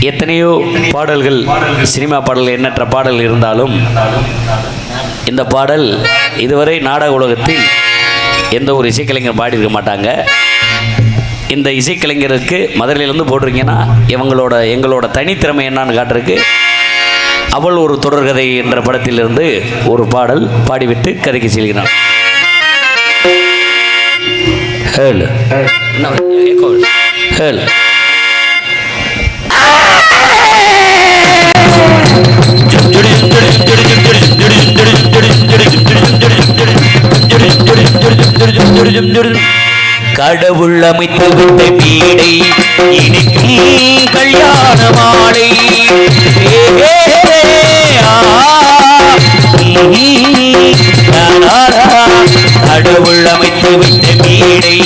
எத்தனையோ பாடல்கள் சினிமா பாடல்கள் எண்ணற்ற பாடல் இருந்தாலும் இந்த பாடல் இதுவரை நாடக உலகத்தில் எந்த ஒரு இசைக்கலைஞர் பாடியிருக்க மாட்டாங்க. இந்த இசைக்கலைஞருக்கு மதுரையிலேருந்து போட்டிருக்கீங்கன்னா இவங்களோட எங்களோட தனித்திறமை என்னன்னு காட்டுறதுக்கு அவள் ஒரு தொடர்கதை என்ற படத்திலிருந்து ஒரு பாடல் பாடிவிட்டு கதைக்கு செல்கிறான் ஹேள். ஹேள். கடவுள் அமைத்து விட்ட வீடை இனிக்கும் கல்யாண மாலை. கடவுள் அமைத்து விட்ட வீடை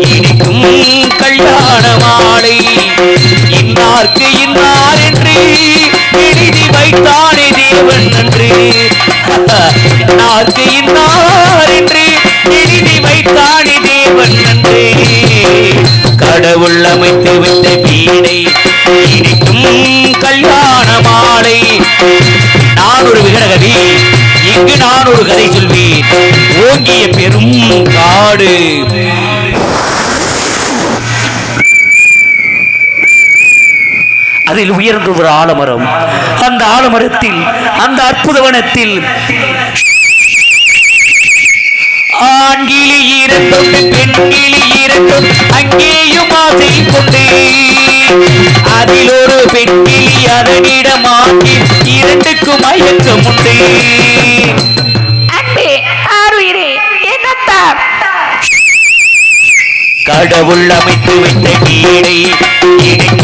இனிக்கும் கல்யாண மாலை. இன்னார்க்கு இன்னார் என்று எழுதி வைத்தானே தேவன் நன்றி. நாக்கு இன்னார் என்று எழுதி வைத்தானே தேவன் நன்றி. கடவுள் அமைத்து விட்ட வீடை இனிக்கும் கல்யாண மாலை. நான் ஒரு விகடகவி இங்கு நான் ஒரு கதை சொல்வேன். ஓங்கிய பெரும் காடு. அதில் உயர்ந்த ஒரு ஆலமரம். அந்த ஆலமரத்தில் அந்த அற்புத வனத்தில் ஆண்கிளி இரண்டும் பெண்கிளி இரண்டும் அங்கேயும் ஆசை கொண்டு அதில் ஒரு பெண்கிளி அதனிடமாக்கி இரண்டுக்கும் மயக்கம் உண்டு. கடவுள் அமைத்து விட்ட வீடை இனிக்கும்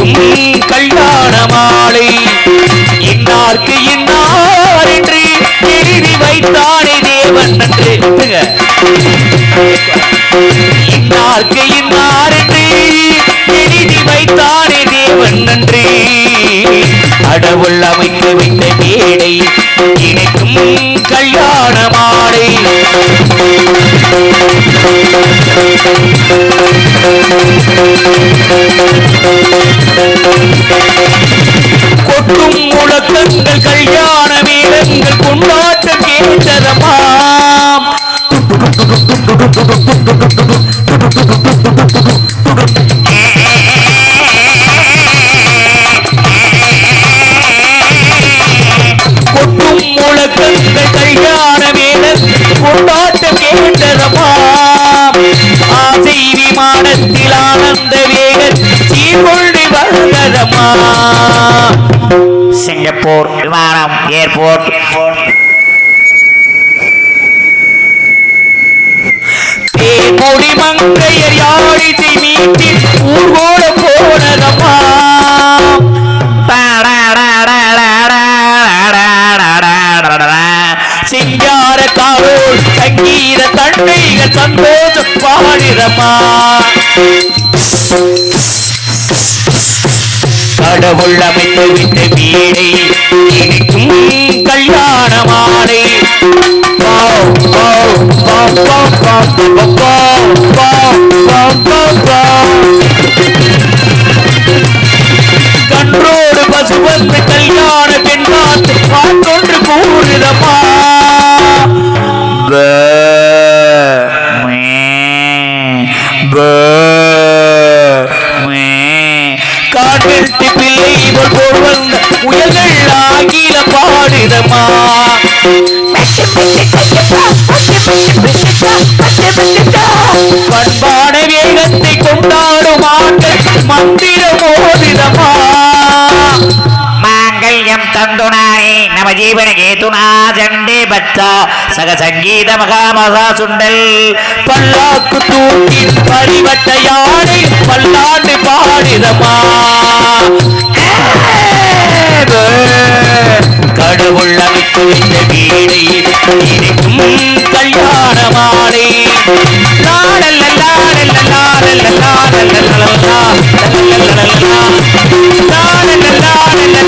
இன்னார்க்கு இன்னார் எழுதி வைத்தானே தேவன் நன்றி. கடவுள் அமைத்து விட்ட வீடை இனிக்கும் கல்யாண மாலை. கொட்டும் முழக்கங்கள் கல்யாண மேளங்கள் கொண்டாடி வந்ததமா சிங்கப்பூர் விமானம் ஏர்போர்ட். தேன்மொழி மங்கையர் யாழிசை மீட்டில் ஊர்கோட போனதம்மா. சிங்கார காரோல் சங்கீத தண்டைகள் சந்தோஷ பாடிரம்மா கடவுள் அமைத்து விட்ட வீடை இடிக்கும் கல்யாண மாலை கன்றோடு பசுபந்து கல்யாண பெண் காத்து காட்டு பிள்ளை இவள் போல் வந்த முயல்கள் ஆகில பாடுதம்மா பண்பான வேகத்தை கொண்டாடும் ஆண்கள் மந்திரம் ஓதிதமா மாங்கல்யம் தந்துனானே நம ஜீவன கேதுனா ஜண்டே பச்சா சக சங்கீத மகாமகா சுண்டல் பல்லாக்கு தூக்கி பரிவட்ட யானை பல்லாண்டு பாடிதமா கடவுள் அமைத்து வீடை இனிக்கும் கல்யாண மாலை லாடல்ல லாடல்ல லாடல்ல லாடல்ல லாடல்ல லாடல்ல லாடல்ல லாடல்ல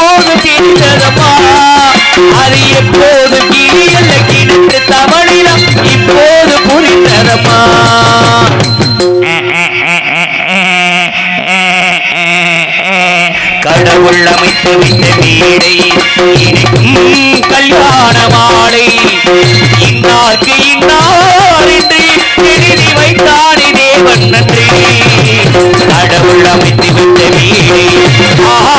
எப்போது தெரிந்ததம்மா அது எப்போது கிளி அல்ல தமிழினம் இப்போது புரிந்ததம்மா. கடவுள் அமைத்து விட்ட மேடை இனிக்கும் கல்யாண மாலை. இன்னார்க்கு இன்னார் என்று எழுதி வைத்தானே தேவன் நன்றி. கடவுள் அமைத்து விட்ட மேடை ஆஹா,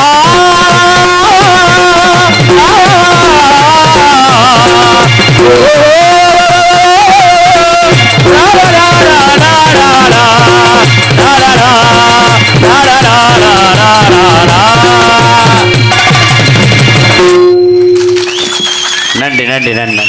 நன்றி நன்றி